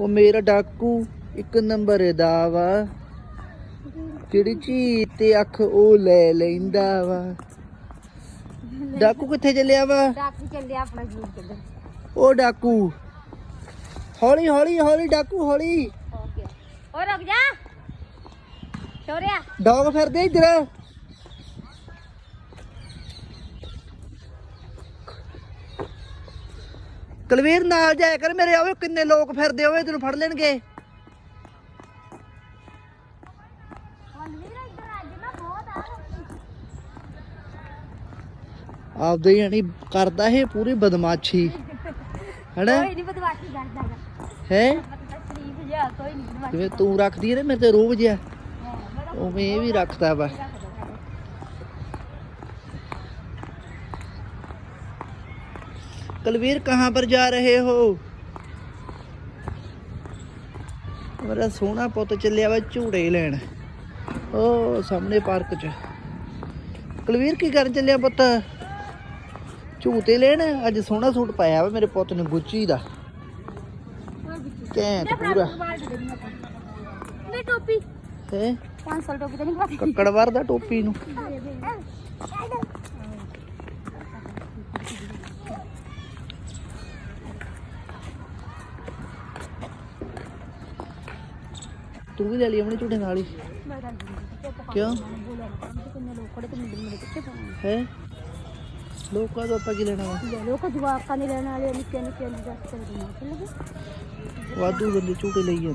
ਉਹ ਮੇਰਾ ਡਾਕੂ ਇੱਕ ਨੰਬਰ ਦਾ ਵਾ। ਜਿਹੜੀ ਚੀਜ਼ ਤੇ ਅੱਖ ਉਹ ਲੈ ਲੈਂਦਾ ਵਾ। ਡਾਕੂ ਕਿੱਥੇ ਚੱਲਿਆ ਵਾ? ਡਾਕੂ ਚੱਲਿਆ ਆਪਣਾ ਜੂਰ ਕਿੱਧਰ ਉਹ ਡਾਕੂ। ਹੌਲੀ ਹੌਲੀ ਹੌਲੀ ਡਾਕੂ ਹੌਲੀ। ਓਕੇ। ਓ ਰੁਕ ਜਾ। ਛੋਰਿਆ ਡੌਗ ਫਿਰਦੇ ਇੱਧਰ। ਕਲਵੀਰ ਨਾਲ ਜਾਇਆ ਕਰ ਮੇਰੇ ਆਵੇ ਕਿੰਨੇ ਲੋਕ ਫਿਰਦੇ ਹੋਵੇ ਤੈਨੂੰ ਫੜ ਲੈਣਗੇ। ਆਪਦੇ ਯਾਨੀ ਕਰਦਾ ਇਹ ਪੂਰੀ ਬਦਮਾਸ਼ੀ ਹੈਨਾ? ਕੋਈ ਨਹੀਂ ਬਦਵਾਕੀ ਕਰਦਾ ਹੈ? ਸ਼ਰੀਫ ਜਿਹਾ ਕੋਈ ਨਹੀਂ ਬਦਵਾਕੀ ਜਿਵੇਂ ਤੂੰ ਰੱਖਦੀ ਹੈ ਨਾ ਮੇਰੇ ਤੇ ਰੋਬ ਜਿਹਾ ਉਵੇਂ ਇਹ ਵੀ ਰੱਖਦਾ ਵਾ। कलवीर कहाँ पर जा रहे हो ਮੇਰਾ ਸੋਹਣਾ ਪੁੱਤ ਚੱਲਿਆ ਵਾ ਝੂੜੇ ਲੈਣ ਉਹ ਸਾਹਮਣੇ ਪਾਰਕ 'ਚ ਕੁਲਵੀਰ ਕੀ ਕਰਨ ਚੱਲਿਆ ਪੁੱਤ ਝੂਟੇ ਲੈਣ ਅੱਜ ਸੋਹਣਾ ਸੂਟ ਪਾਇਆ ਵਾ ਮੇਰੇ ਪੁੱਤ ਨੇ ਗੁੱਚੀ ਦਾ ਘੈਂਟ ਪੂਰਾ ਨਹੀਂ ਟੋਪੀ ਹੈ 500 ਟੋਪੀ ਤਾਂ ਨਹੀਂ ਪਤਾ ਕੱਕੜ ਵਰਦਾ ਟੋਪੀ ਨੂੰ ਤੂੰ ਵੀ ਲੈ ਲਈ ਆਪਣੇ ਝੂਠੇ ਨਾਲ ਹੀ? ਕਿਉਂ? ਹੈ? ਲੋਕਾਂ ਤੋਂ ਆਪਾਂ ਕੀ ਲੈਣਾ ਵਾ? ਲੋਕ ਜਵਾਕਾਂ ਦੇ ਲੈਣ ਵਾਲੇ ਨਿੱਕੇ ਨਿੱਕੇ ਨੂੰ ਦੱਸ ਕਰ ਦਿੰਦੇ ਵਾਧੂ ਬੰਦੇ ਝੂਠੇ ਲਈ ਜਾਂਦੇ।